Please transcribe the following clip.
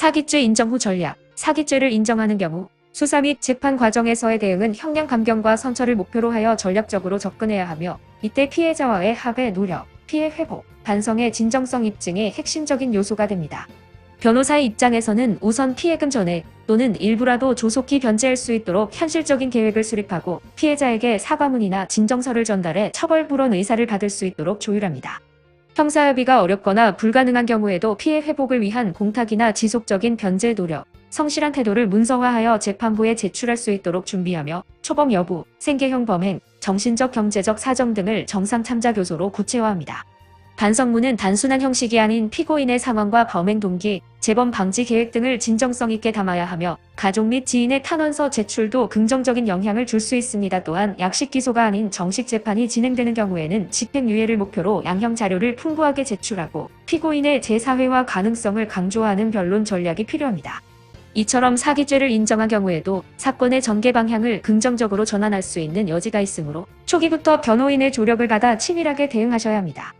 사기죄 인정 후 전략, 사기죄를 인정하는 경우 수사 및 재판 과정에서의 대응은 형량 감경과 선처를 목표로 하여 전략적으로 접근해야 하며 이때 피해자와의 합의 노력, 피해 회복, 반성의 진정성 입증이 핵심적인 요소가 됩니다. 변호사의 입장에서는 우선 피해금 전에 또는 일부라도 조속히 변제할 수 있도록 현실적인 계획을 수립하고 피해자에게 사과문이나 진정서를 전달해 처벌 불원 의사를 받을 수 있도록 조율합니다. 형사합의가 어렵거나 불가능한 경우에도 피해 회복을 위한 공탁이나 지속적인 변제 노력, 성실한 태도를 문서화하여 재판부에 제출할 수 있도록 준비하며 초범 여부, 생계형 범행, 정신적 경제적 사정 등을 정상 참자 교소로 구체화합니다. 반성문은 단순한 형식이 아닌 피고인의 상황과 범행 동기, 재범 방지 계획 등을 진정성 있게 담아야 하며 가족 및 지인의 탄원서 제출도 긍정적인 영향을 줄 수 있습니다. 또한 약식 기소가 아닌 정식 재판이 진행되는 경우에는 집행유예를 목표로 양형 자료를 풍부하게 제출하고 피고인의 재사회화 가능성을 강조하는 변론 전략이 필요합니다. 이처럼 사기죄를 인정한 경우에도 사건의 전개 방향을 긍정적으로 전환할 수 있는 여지가 있으므로 초기부터 변호인의 조력을 받아 치밀하게 대응하셔야 합니다.